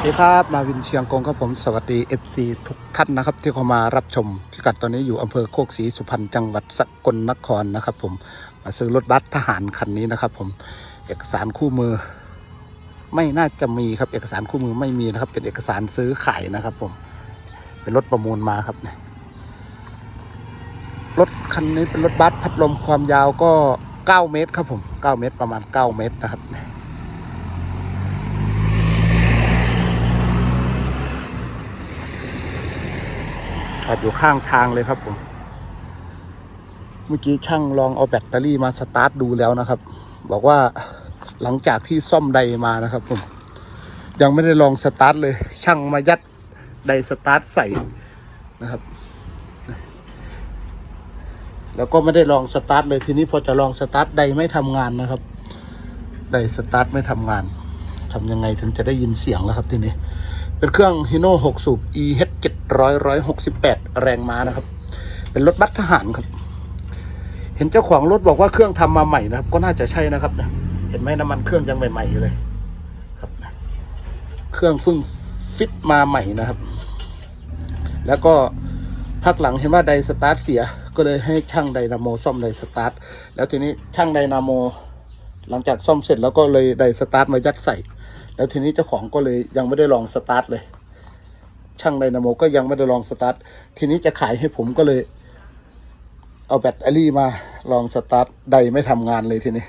ัสดีครับมาวินเชียงกงครับผมสวัสดี FC ทุกท่านนะครับที่เข้ามารับชมพิกัดตอนนี้อยู่อำเภอโคกศรีสุพรรณจังหวัดสกลนครนะครับผมมาซื้อรถบัสทหารคันนี้นะครับผมเอกสารคู่มือ ไม่น่าจะมีครับเอกสารคู่มือไม่มีนะครับ เป็นเอกสารซื้อขายนะครับผมเป็นรถประมูลมาครับเนี่ยรถคันนี้เป็นรถบัสพัดลมความยาวก็ 9 เมตรครับผม 9 เมตรประมาณ 9 เมตรนะครับจ อดอยู่ข้างทางเลยครับผม เมื่อกี้ช่างลองเอาแบตเตอรี่มาสตาร์ทดูแล้วนะครับ บอกว่าหลังจากที่ซ่อมไดมานะครับผม ยังไม่ได้ลองสตาร์ทเลย ช่างมายัดไดสตาร์ทใส่นะครับ แล้วก็ไม่ได้ลองสตาร์ทเลยทีนี้พอจะลองสตาร์ทไดไม่ทำงานนะครับ ไดสตาร์ทไม่ทำงานทำยังไงถึงจะได้ยินเสียงแล้วครับทีนี้ เป็นเครื่องฮิโน่6สูบ EH 700 168 แรงม้านะครับ เป็นรถบัสทหารครับ เห็นเจ้าของรถบอกว่าเครื่องทำมาใหม่นะครับ ก็น่าจะใช่นะครับนะเห็นไหมน้ำมันเครื่องยังใหม่ๆอยู่เลยครับนะเครื่องเพิ่งฟิตมาใหม่นะครับ แล้วก็พักหลังเห็นว่าไดสตาร์ทเสีย ก็เลยให้ช่างไดนาโมซ่อมไดสตาร์ทแล้วทีนี้ช่างไดนาโมหลังจากซ่อมเสร็จแล้วก็เลยไดสตาร์ทมายัดใส่ แล้วทีนี้เจ้าของก็เลยยังไม่ได้ลองสตาร์ทเลย ช่างไดนาโมก็ยังไม่ได้ลองสตาร์ททีนี้จะขายให้ผมก็เลย เอาแบตเตอรี่มาลองสตาร์ทไดไม่ทำงานเลยทีนี้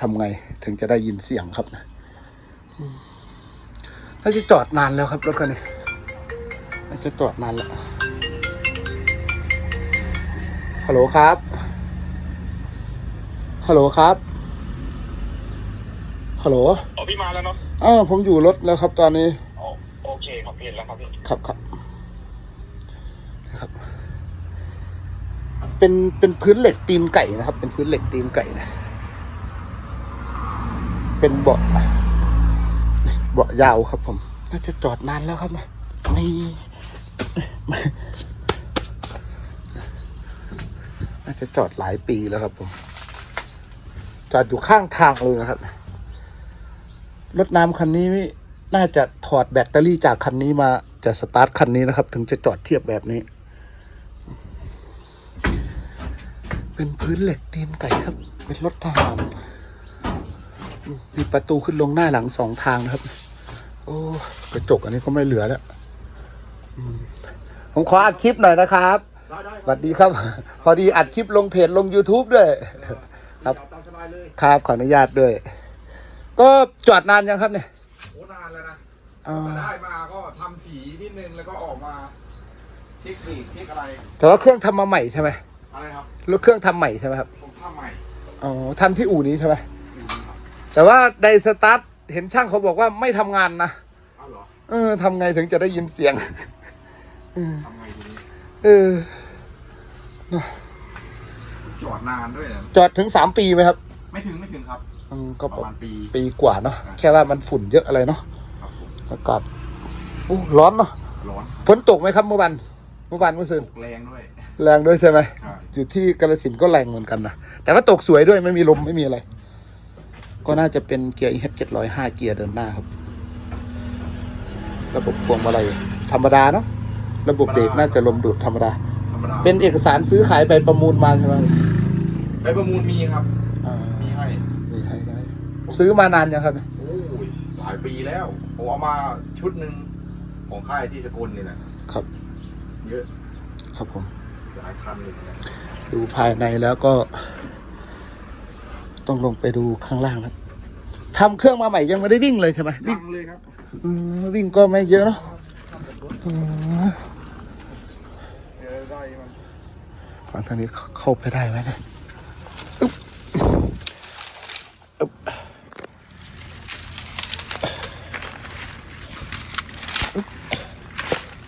ทำไงถึงจะได้ยินเสียงครับนะน่าจะจอดนานแล้วครับรถคันนี้น่าจะจอดนานแล้วฮัลโหลครับฮัลโหลครับ ฮัลโหลอ๋อพี่มาแล้วเนาะอ้าวผมอยู่รถแล้วครับตอนนี้อ๋อโอเคครับเห็นแล้วครับพี่ครับครับนะครับ เป็นเป็นพื้นเหล็กตีนไก่นะครับ เป็นพื้นเหล็กตีนไก่นะ เป็นเบาะเบาะยาวครับ ผม น่าจะจอดนานแล้วครับนะไม่น่าจะจอดหลายปีแล้วครับผม จอดอยู่ข้างทางเลยนะครับ รถน้ำคันนี้น่าจะถอดแบตเตอรี่จากคันนี้มาจะสตาร์ทคันนี้นะครับ ถึงจะจอดเทียบแบบนี้ เป็นพื้นเหล็กตีนไก่ครับ เป็นรถทหารมีประตูขึ้นลงหน้าหลังสองทางนะครับ โอ้กระจกอันนี้ก็ไม่เหลือแล้วผมขออัดคลิปหน่อยนะครับสวัสดีครับ พอดีอัดคลิปลงเพจลง YouTube ด้วย ครับตามสบายเลยครับขออนุญาตด้วย ก็จอดนานยังครับเนี่ยโอ้นานแล้วนะอ่ามาได้มาก็ทำสีนิดนึงแล้วก็ออกมาเช็คกรีดเช็คอะไรแต่ว่าเครื่องทำมาใหม่ใช่ไหมอะไรครับรถเครื่องทำใหม่ใช่ไหมครับผมทำใหม่อ๋อทำที่อู่นี้ใช่ไหมอยู่ครับแต่ว่าไดสตาร์ทเห็นช่างเขาบอกว่าไม่ทำงานนะเอาเหรอเออทำไงถึงจะได้ยินเสียง ทำไงทีนี้เออ จอดนานด้วยนะจอดถึงสามปีไหมครับ ไม่ถึงไม่ถึงครับ อืมก็ประมาณปี ปีกว่าเนาะแค่ว่ามันฝุ่นเยอะอะไรเนาะครับผมอากาศอู้ร้อนเนาะร้อนฝนตกไหมครับเมื่อวันเมื่อวันเมื่อคืนตกแรงด้วย แรงด้วยใช่ไหมใช่ อยู่ที่กาลสินธุ์ก็แรงเหมือนกันนะแต่ว่าตกสวยด้วยไม่มีลมไม่มีอะไร ก็น่าจะเป็นเกียร์ EH 705เกียร์เดินหน้าครับ ระบบพวงมาลัยธรรมดาเนาะระบบเบรกน่าจะลมดูดธรรมดา ธรรมดาเป็นเอกสารซื้อขายใบประมูลมาใช่ไหมไปประมูลมีครับ อ่ามีให้นี่ให้ให้ ซื้อมานานยังครับเนี่ยโอ้ยหลายปีแล้วผมเอามาชุดหนึ่งของค่ายที่สกลนี่แหละครับ เยอะครับผมหลายคันเลยนะดูภายในแล้วก็ ต้องลงไปดูข้างล่างนะทำเครื่องมาใหม่ยังไม่ได้วิ่งเลยใช่ไหมวิ่ดังงเลยครับอืมวิ่งก็ไม่เยอะเนาะอืมเดี๋ยวได้มัน ฝั่งทางนี้เข้าไปได้ไหมเนี่ยอึ๊บอึ๊บ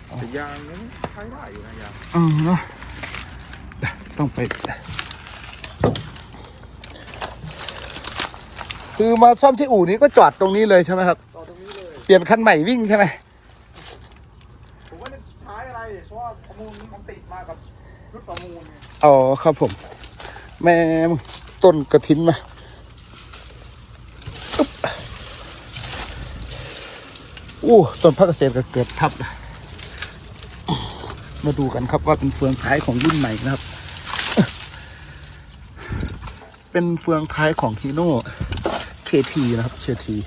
แต่ ยางนี้ใช้ได้อยู่นะยางอืมเนาะต้องไปคือมาซ่อมที่อู่นี้ก็จอดตรงนี้เลยใช่ไหมครับต่อตรงนี้เลยเปลี่ยนคันใหม่วิ่งใช่ไหมผมว่าจะใช้อะไรเพราะว่าประมูลมันติดมากับชุดประมูลไงอ๋อครับผม แม่มึงต้นกระถินมาอึ๊บอู้ต้นพักเกษตรก็เกิดทับเลย มาดูกันครับว่าเป็นเฟืองท้ายของรุ่นไหนนะครับ เป็นเฟืองท้ายของฮีโน่เคทีนะครับเคที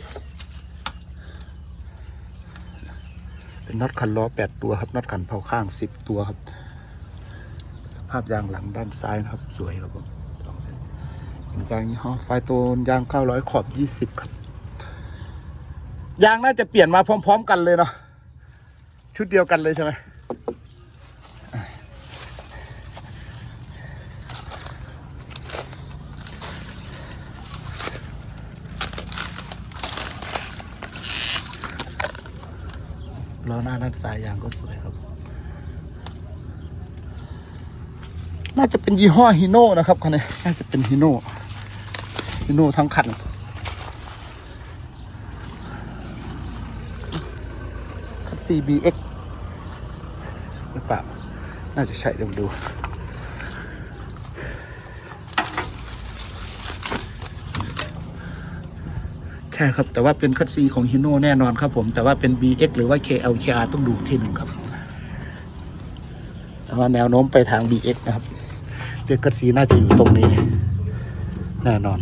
เป็นน็อตคันล้อแปดตัวครับน็อตคันเผาข้างสิบตัวครับ สภาพยางหลังด้านซ้ายนะครับ สวยครับผมยางยี่ห้อไฟโตนยางเก้าร้อยขอบยี่สิบครับยางน่าจะเปลี่ยนมาพร้อม ๆ กันเลยเนาะชุดเดียวกันเลยใช่ไหมาด้านซ้ายยางก็สวยครับ น่าจะเป็นยี่ห้อฮิโน่นะครับคันนี้น่าจะเป็นฮิโน่ฮิโน่ทั้งคันคัน CBX หรือเปล่า น่าจะใช่เดี๋ยวดู ช่ครับ แต่ว่าเป็นคัตซีของฮิโน่แน่นอนครับผม แต่ว่าเป็น BX หรือว่า KLKR ต้องดูอีกทีหนึ่งครับแต่ว่าแนวโน้มไปทาง BX นะครับเด็กคัตซีน่าจะอยู่ตรงนี้ แน่นอน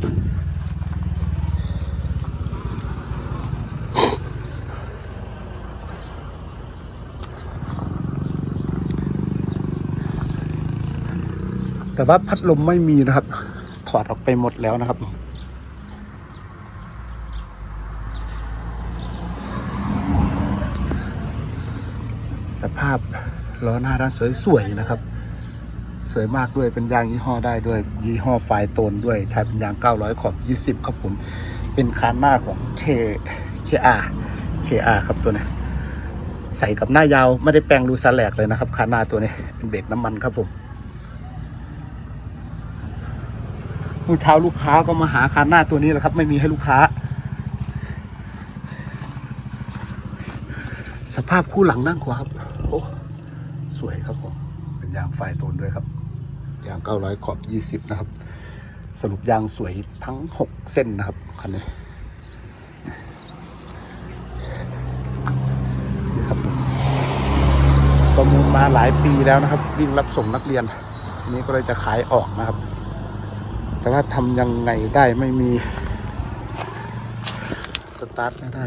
แต่ว่าพัดลมไม่มีนะครับ ถอดออกไปหมดแล้วนะครับ สภาพล้อหน้าด้านสวยๆนะครับ สวยมากด้วยเป็นยางยี่ห้อได้ด้วย ยี่ห้อไฟโตนด้วยใช้เป็นยาง 900 ขอบ 20 ครับผม เป็นคานหน้าของ K KR KR ครับตัวนี้ใส่กับหน้ายาวไม่ได้แปลงรูซาแลกเลยนะครับคานหน้าตัวนี้เป็นเบรกน้ำมันครับผมเมื่อเช้าลูกค้าก็มาหาคันหน้าตัวนี้แหละครับ ไม่มีให้ลูกค้า สภาพคู่หลังนั่งขวาครับ โอ้สวยครับผมเป็นยางไฟโตนด้วยครับ ยาง 900 ขอบ 20 นะครับ สรุปยางสวยทั้ง 6 เส้นนะครับคันนี้นี่ครับผมประมูลมาหลายปีแล้วนะครับ วิ่งรับส่งนักเรียนทีนี้ก็เลยจะขายออกนะครับ แต่ว่าทำยังไงได้ไม่มีสตาร์ทไม่ได้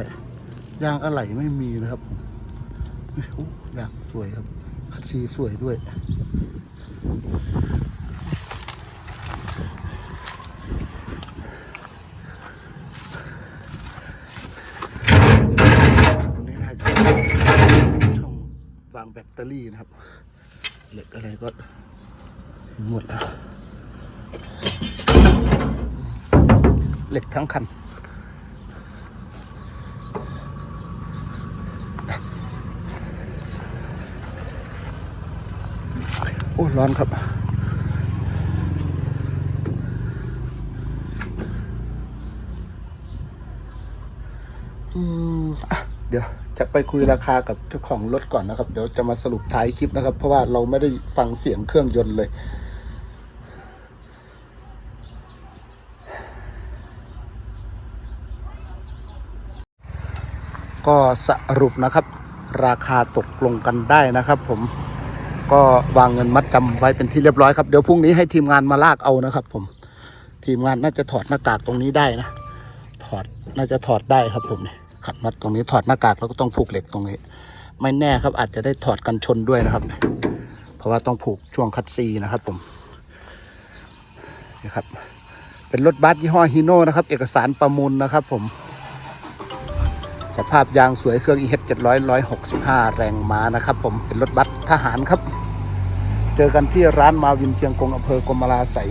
ยางอะไหล่ไม่มีนะครับผมเฮ้ยโอยางสวยครับ คัดซีสวยด้วยนี้น่าจะเป็นช่องวางแบตเตอรี่นะครับ เหล็กอะไรก็หมดแล้ว เหล็กทั้งคัน อ้ร้อนครับ อืมอะเดี๋ยวจะไปคุยราคากับเจ้าของรถก่อนนะครับ เดี๋ยวจะมาสรุปท้ายคลิปนะครับ เพราะว่าเราไม่ได้ฟังเสียงเครื่องยนต์เลย ก็สรุปนะครับ ราคาตกลงกันได้นะครับผม ก็วางเงินมัดจำไว้เป็นที่เรียบร้อยครับ เดี๋ยวพรุ่งนี้ให้ทีมงานมาลากเอานะครับ ผม ทีมงานน่าจะถอดหน้ากากตรงนี้ได้นะ ถอดน่าจะถอดได้ครับผมเนี่ยขัดน็อตตรงนี้ถอดหน้ากากแล้วก็ต้องผูกเหล็กตรงนี้ ไม่แน่ครับอาจจะได้ถอดกันชนด้วยนะครับเนี่ยเพราะว่าต้องผูกช่วงคัดซีนะครับ ผมนี่ครับ เป็นรถบัสยี่ห้อฮีโน่นะครับ เอกสารประมูลนะครับ ผมสภาพยางสวยเครื่อง EH 700 165 แรงม้านะครับผมเป็นรถบัสทหารครับ เจอกันที่ร้านมาวินเชียงกงอำเภอกรมราไสย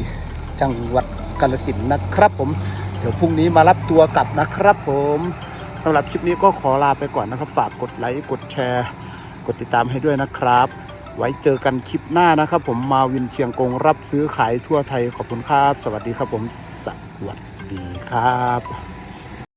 จังหวัดกาฬสินธุ์นะครับผม เดี๋ยวพรุ่งนี้มารับตัวกลับนะครับผมสำหรับคลิปนี้ก็ขอลาไปก่อนนะครับ ฝากกดไลค์กดแชร์ กดติดตามให้ด้วยนะครับ ไว้เจอกันคลิปหน้านะครับ ผมมาวินเชียงกงรับซื้อขายทั่วไทยขอบคุณครับ สวัสดีครับผมสวัสดีครับ